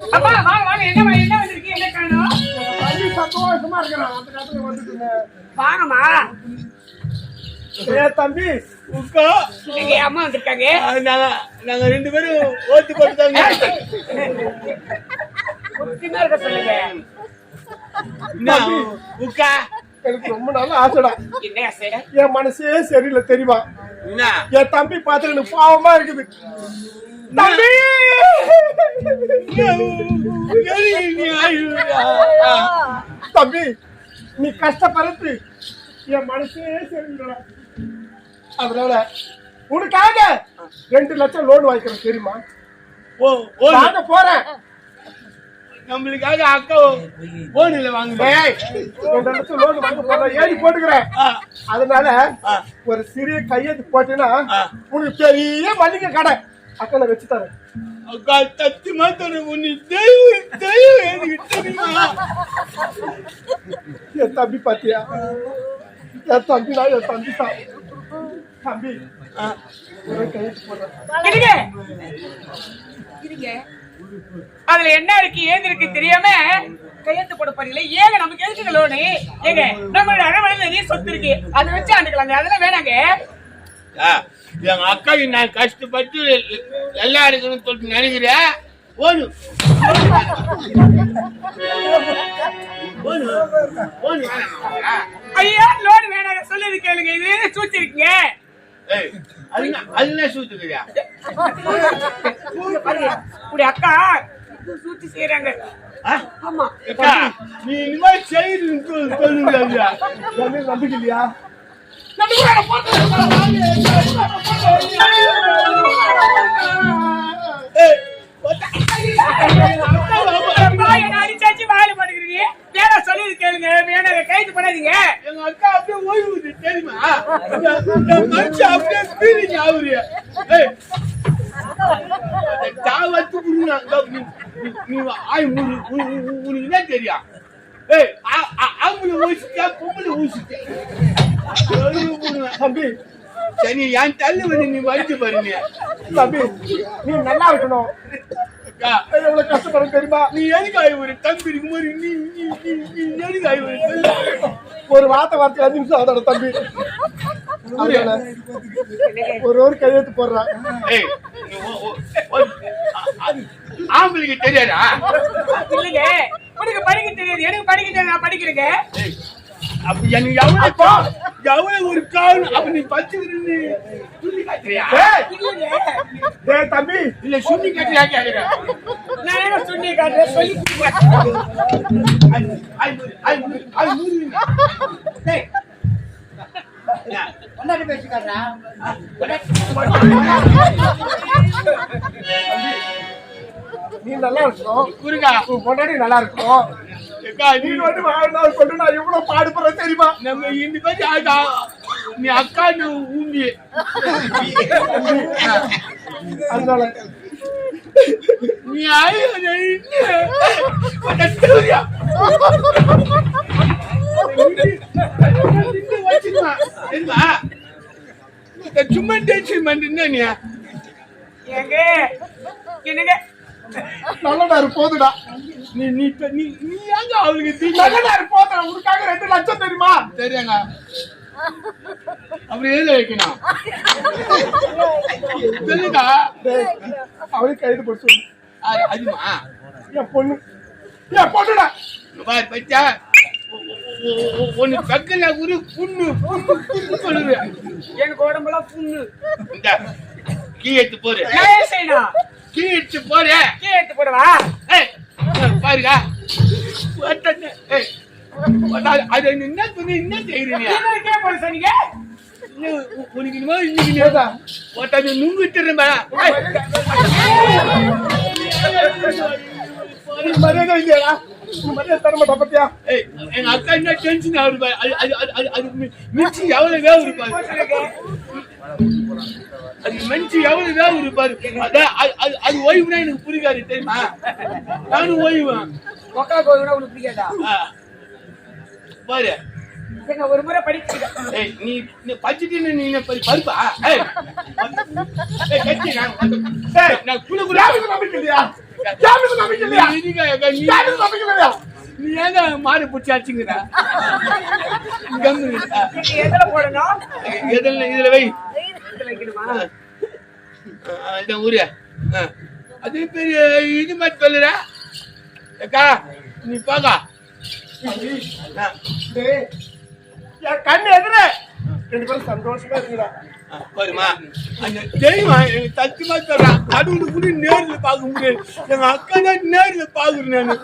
அப்பா வாங்க வாங்க. என்ன வா- என்ன வந்திருக்கு? என்ன காணும்? தம்பி சந்தோஷமா இருக்கிறான். அந்த காலத்துல வந்துட்டு வாங்கம்மா. ஏ தம்பி உக்கா. எங்க அம்மா வந்திருக்காங்க. நாங்க நாங்க ரெண்டு பேரும் ஓட்டு போட்டுதாங்க ஒத்துமையா இருக்க சொல்லுங்க. என்ன உக்கா? எனக்கு ரொம்ப நாள் ஆசைடா. என்ன என் மனசே சரியில்லை தெரியுமா? என்ன? என் தம்பி பார்த்து எனக்கு பாவமா இருக்குது. தம்பி. தம்பி நீ கஷ்டப்படுறது என் மனசே சரியில்லைடா அதனால உனக்காக ரெண்டு லட்சம் லோன் வாங்கிக்கிறேன் தெரியுமா? வாங்க போறேன். நம்மளுக்காக அக்கா போனில வாங்குறேன் ஏய், ரெண்டு லட்சம் லோன் வாங்க போறேன் ஏறி போட்டுக்கிறேன். அதனால. ஒரு சிறிய கையெழுத்து போட்டீங்கன்னா. உனக்கு பெரிய மல்லிகை கடை. அக்கனை வச்சு தரேன். அக்கா தத்தி மாத்தன உன்னை தெய்வம் தெய்வம் எனக்கு தெரியுமா என் தம்பி பாத்தியா? என் தம்பி தான் என் தம்பி தான் தம்பி அதுல என்ன இருக்கு ஏது இருக்கு தெரியாம கையெழுத்து போட போறீங்களே? ஏங்க நமக்கு எதுக்குங்க லோனு ஏங்க நம்மளோட அறவழியில நிறைய சொத்து இருக்கு. அதை வச்சு ஆண்டுக்கலாங்க அதெல்லாம் வேணாங்க. ஆ, எங்க அக்காவுக்கு நான் கஷ்டப்பட்டு எல்லாம் இருக்கணும்னு சொல்லிட்டு நினைக்கிறேன் போனு போனு போனு ஐயா லோன் வேணாங்க. சொல்லி கேளுங்க. இது சூச்சி இருக்குங்க ஏய், அது என்ன- அது என்ன சூத்துக்கிறியா உடைய அக்கா சூச்சி செய்யறாங்க ஆமா. நீ இனிமே செய்யுன்னு சொல்லு- சொல்லுங்க ஐயா. என் மேல நம்பிக்கை இல்லையா ஏய், ஆம்பளை ஊசிக்கா பொம்பளை ஊசிக்கா. தம்பி சரி என் தள்ளு வந்து நீ மறிச்சு பாருங்க. தம்பி நீ நல்லா இருக்கணும். எவ்வளவு கஷ்டப்படும் தெரியுமா? நீ எதுக்காக ஒரு தம்பி இருக்கும்போது நீ நீ எதுக்காக ஒரு ஒரு வார்த்தை வார்த்தை அஞ்சு நிமிஷம் அதோட தம்பி. ஒரு ஒரு கையெழுத்து போடுறான் ஆம்பளைக்கு தெரியாதா? இல்லைங்க. உனக்கு படிக்க தெரியாது. எனக்கு படிக்க தெரியாது. நான் படிக்கிறேங்க அப்ப எனக்கு எவ்வளவு எவ்வளவு ஒரு காரணம்? அப்ப நீ காட்டுறியா இல்லைங்க டேய் தம்பி இல்ல சுண்ணி காட்டுறியா கேக்குறேன் நான் என்ன சொல்லி காட்டுறேன் சொல்லி. நீ நல்லா இருக்கணும் குறுக்கா உன் பொண்டாடி நல்லா இருக்கணும் நீ வந்து வாழ்நாள் கொண்டு நான் எவ்வளவு பாடுபடுறேன் தெரியுமா? நம்ம மாதிரி ஆகா. நீ அக்கா நீ ஊம்பி அதனால நீ ஆயோ தெரியா தெரியுமா? இந்த சும்மா டென்ஷன் பண்ணுன்னா நீ? ஏங்க என்னங்க? நல்லதாரு போதுடா. நீ நீ நீ நீ ஏங்க அவளுக்கு தீங்க நல்லதாரு போதுடா உனக்காக ரெண்டு லட்சம் தெரியுமா? தெரியாங்க அப்படி எழுத வைக்கணும்? டேய், அவளுக்கு கைது போட்டு அதுமா என் பொண்ணு. என் பொண்ணுடா. பாரு பச்சா. ஒன்னு பக்கல புண்ணு புண்ணு. புண்ணு சொல்லுது. எனக்கு உடம்பெல்லாம் புண்ணு. இந்த கீ எடுத்து போரு நான் ஏன் செய்யணும் கீ எடுத்து போரு கீ எடுத்து போடவா பாருங்க அது- என்ன பண்ணி என்ன செய்யறீங்க போட சொன்னீங்க உனக்கு இனிமே இன்னைக்கு ஏதா? ஒருத்தன் நுங்கு திரும்ப மரியாதை இல்லையாடா நீ மரியாதை தர மாட்டா பத்தியா எங்க அக்கா என்ன டென்ஷன் ஆகுது. அது அது அது அது அது மி- மிர்ச்சி எவ்வளவு வேவு இருப்பாரு அது மிர்ச்சி எவ்வளவு வேவு இருப்பாரு? அதான் அது- அது ஓய்வுனா எனக்கு புரியாது தெரியுமா? நானும் ஓய்வேன் உக்கா கோதுனா உனக்கு ஆ. பாரு. என்ன ஒரு முறை படிச்சுக்க ஏய் நீ பச்சிட்டு நீ பருப்பா? நான் யாருக்கு நம்பிக்கை இல்லையா நீ ஏங்க மாடு பிடிச்சி எதுல இதுல வை. இந்த ஊரு. அது பெரிய இது மாதிரி சொல்லுற அக்கா நீ போகா. கண்ணு எதிர. ரெண்டு பேரும் சந்தோஷமா இருக்குடா வருமா அந்த தெரியுமா? எனக்கு சத்தியமா சொல்றேன் கடவுள் கூட நேர்ல பார்க்க முடியாது எங்க அக்கா தான் நேர்ல பாக்குறேன் நானு.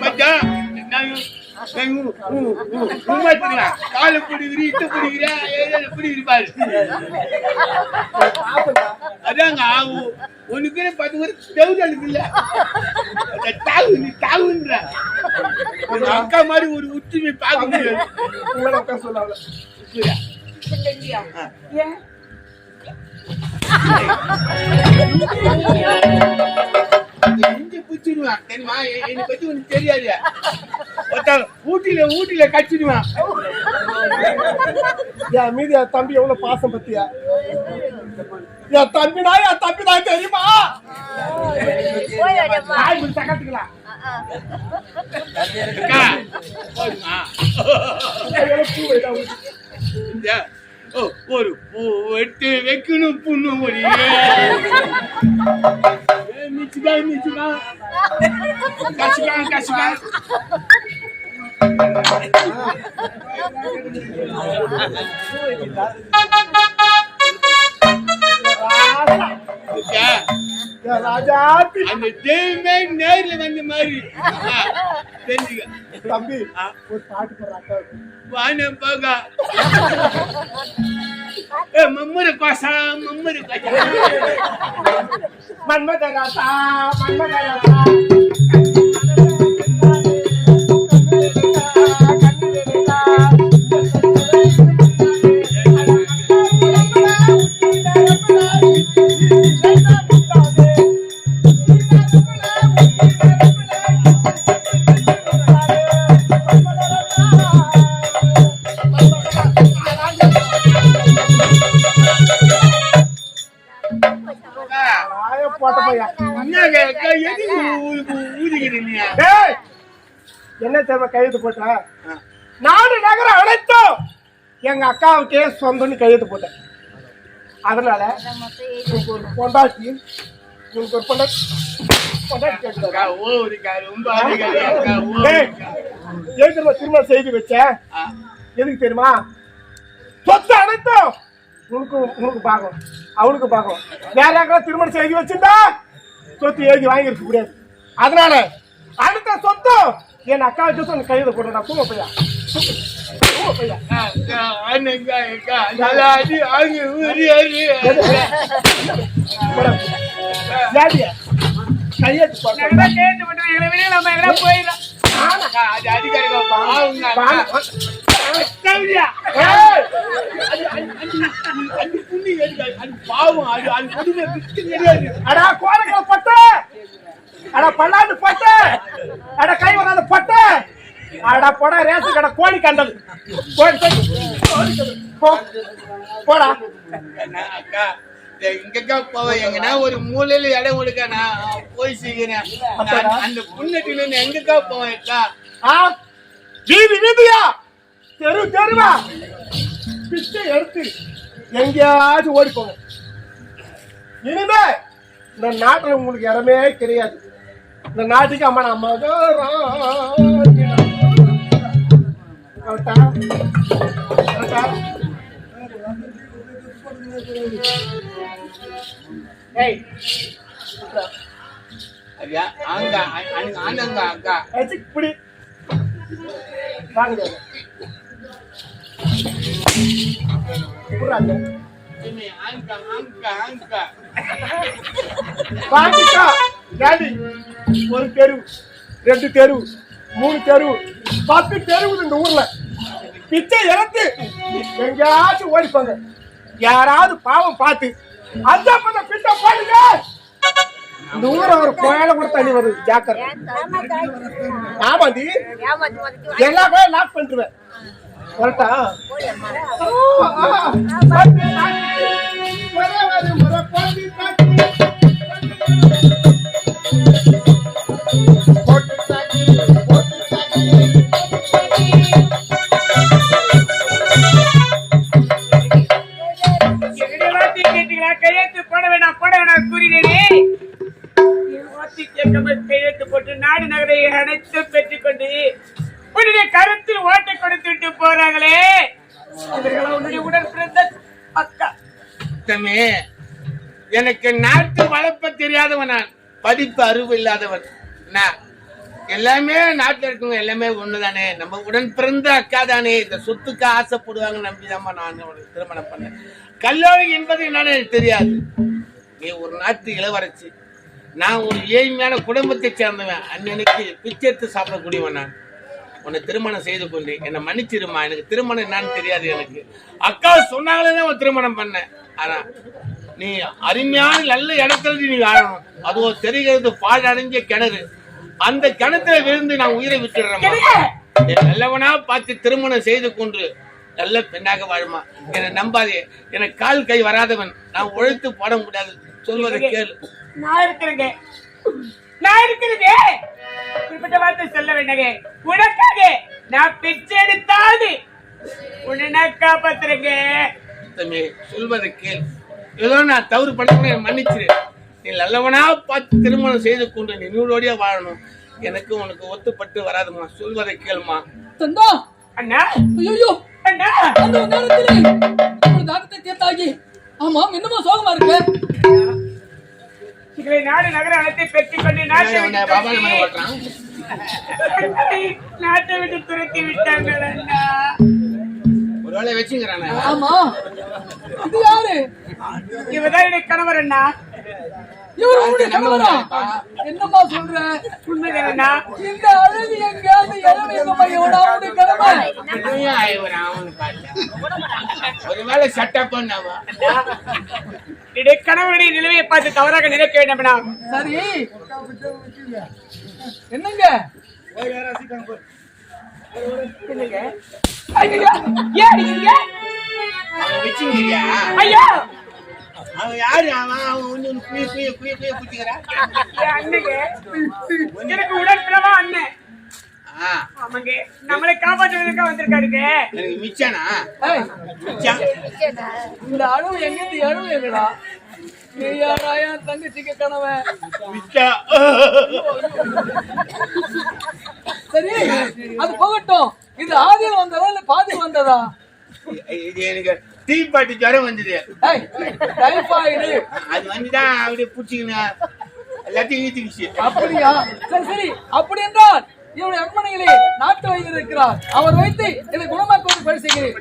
மச்சான், உமாத்துறேன். காலை பிடிக்கிறீ, இட்ட பிடிக்கிறீ, ஏதாவது பிடிக்கிறீ பாரு. அதாங்க ஆகும். உனக்கு பத்து பேர் செவுதலுக்கு இல்ல. அந்த தாவு, நீ தாவுன்ற. எங்க அக்கா மாதிரி ஒரு உச்சிமை பார்க்க முடியாது சொல்லாத ஏன் இஞ்சி பிடிச்சிடுவேன். தெரியுமா? என்னை பத்தி உனக்கு தெரியாது. ஒருத்தன் ஊட்டியில ஊட்டியில கச்சிடுவேன் என் மீது என் தம்பி எவ்வளவு பாசம் பத்தியா என் தம்பினா என் தம்பி தான் தெரியுமா நாய் பிடிச்சா கத்துக்கலாம் அக்கா, போதுமா? பூ வைடா உனக்கு. இந்த ஓ, ஒரு பூ வெட்டு வைக்கணும் புண்ணு கசுக்கா ராசா, அக்கா, என் ராஜாத்தி அந்த தெய்வமே நேர்ல வந்த மாதிரி தெரிஞ்சுக்க. தம்பி ஒரு பாட்டு போடுறாக்கா Bana baga. Eh, mamur kuasa, mamur kuasa. Man mata. என்ன தெரியுமா கையெழுத்து போட்ட? நாடு நகரம் அனைத்தும் எங்க அக்காவுக்கே சொந்தம்னு கையெழுத்து போட்டேன். அதனால உனக்கு ஒரு பொண்டாட்டி உனக்கு ஒரு பொண்டாட்டி திருமணம் செய்து வச்சேன் ஆ, எதுக்கு தெரியுமா? சொத்து அனைத்தும் உனக்கு உனக்கு பாகம். அவனுக்கு பாகம். வேற யாருக்கா திருமணம் செய்து வச்சிருந்தா? சொத்து எழுதி வாங்கி இருக்க முடியாது. அதனால அடுத்த சொத்து என் அக்கா வச்சு உனக்கு கையில் போடுறா தூங்க பையா. பாவம், அது அது பட்டு! அட பல்லாண்டு பட்டு. அட கை வராத பட்டு. அட போடா ரேசு கடை கோழி கண்டல் கோழி போடா. அக்கா, இந்த இங்கக்கா போவேன். எங்கனா ஒரு மூலையில இடம் கொடுக்க நான் போய் செய்கிறேன். நான் அந்த புண்ணட்டில எங்கக்கா போவேன் அக்கா? ஆ. வீதி வீதியா? தெரு தெருவா? பிச்சை எடுத்து எங்கேயாச்சும் ஓடி போங்க இனிமே இந்த நாட்டுல உங்களுக்கு இடமே கிடையாது. இந்த நாட்டுக்கு அம்மா அம்மா ஏய் ஐயா ஆங்க அக்கா. ஏச்சி, இப்படி வாங்க. ஆங்க ஆங்க ஆங்க. பாண்டிக்கா டாடி ஒரு தெரு ரெண்டு தெரு மூணு தெரு பத்து தெரு இந்த ஊர்ல. பிச்சை இறந்து எங்கேயாச்சும் ஓடிப்பாங்க. யாராவது பாவம் பார்த்து அந்த பண்ண பிச்சை பாடுங்க. இந்த ஒரு கோயில கூட தண்ணி வருது ஜாக்கிரதை. ஆமாண்டி எல்லா கோயிலும் லாக் பண்ணிருவேன் வரட்டா உன்னுடைய கருத்தில் ஓட்டை கொடுத்து விட்டு போறாங்களே. அவர்களா உன்னுடைய உடன்பிறந்த அக்கா. தம்பி எனக்கு நாட்டு வளர்ப்ப தெரியாதவன் நான். படிப்பு அறிவு இல்லாதவன். நான் எல்லாமே நாட்டில் இருக்கவங்க எல்லாமே ஒண்ணுதானே? நம்ம உடன் பிறந்த அக்கா தானே இந்த சொத்துக்கு ஆசைப்படுவாங்க நம்பிதாம்மா நான் அவளுக்கு திருமணம் பண்ணேன். கல்லூரி என்பது என்னன்னு எனக்கு தெரியாது. நீ ஒரு நாட்டு இளவரசி. நான் ஒரு ஏழ்மையான குடும்பத்தை சேர்ந்தவன். அண்ணனுக்கு பிச்சை எடுத்து சாப்பிடக்கூடியவன் நான். உன்னை திருமணம் செய்து கொண்டு என்னை மன்னிச்சிருமா? எனக்கு திருமணம் என்னன்னு தெரியாது எனக்கு. அக்கா சொன்னாங்களே தான் திருமணம் பண்ணேன் ஆனா நீ அருமையான நல்ல இடத்துல நீ வாழணும். அதுவும் தெரிகிறது பாழடைஞ்ச கிணறு. அந்த கிணத்துல விழுந்து நான் உயிரை விட்டுடுறேன் நல்லவனா பார்த்து திருமணம் செய்து கொண்டு நல்ல பெண்ணாக வாழுமா? என்னை நம்பாதே. எனக்கு கால் கை வராதவன். நான் உழைத்து போட முடியாது. சொல்வதை கேளு. நான் இருக்கிறேங்க நான் இருக்கிறேங்க குறிப்பிட்ட வார்த்தை சொல்ல வேண்டாங்க உனக்காக நான் பிச்சை எடுத்தாது. உன்னை நான் காப்பாத்துறேங்க தம்பி சொல்வதை கேள். ஏதோ நான் தவறு பண்ண மன்னிச்சிரு. நீ நல்லவனா பார்த்து திருமணம் செய்து கொண்டு நீ நூலோடியா வாழணும். எனக்கு உனக்கு ஒத்துப்பட்டு வராதுமா? சொல்வதை கேளுமா? தந்தா. அண்ணா. ஐயோ அந்த நேரத்திலே ஒரு தாகத்தை தீர்த்தாகி ஆமாம் இன்னுமா சோகமா இருக்கு? இதை நாடு நகர அனைத்தை கொண்டு நாட்டை நாட்டை விட்டு துரத்தி விட்டாங்க அண்ணா. ஒரு வேலை வச்சுங்கிறானே. ஆமா. இது யாரு? இவதான் என்னுடைய கணவர் அண்ணா. என்னம்மா சொல்ற? இந்த அழகு எங்கேயாவது இளமையம்மா எவனாவது கணவன் என்னையும் ஆயிவரான் அவனு பார்த்தேன் ஒருவேளை சட்டை பண்ணவா? என்னுடைய கணவருடைய நிலைமையை பார்த்து தவறாக நினைக்க வேண்டாம் அண்ணா சரி. என்னங்க? என்னங்க? ஐயா! அவன் யாரு? அவன் அவன் வந்து உன்னை குய குய குய குய குத்திக்கிறான் எனக்கு உடன் பிறவா அண்ணன். ஆ. ஆமாங்க. நம்மளை காப்பாற்றுவதற்காக வந்திருக்காருங்க. எனக்கு மிச்சானா? இந்த அழுவு எங்கிருந்து அழுவு எங்கடா நீ யாரா என் தங்கச்சிக்கு கணவன். மிச்சா? சரி அது போகட்டும். இது ஆதியில் வந்ததா இல்ல பாதியில் வந்ததா? இது எனக்கு தீப்பாட்டி ஜுரம் வந்தது. அது வந்துதான் அப்படியே பிடிச்சிக்கின்னு எல்லாத்தையும் ஈத்துக்குச்சு அப்படியா? சரி சரி. அப்படி என்றால் இவருடைய அரண்மனையிலே நாட்டு வைத்தியர் இருக்கிறார். அவர் வைத்து இதை குணமாக்குவது பரிசுகிறேன்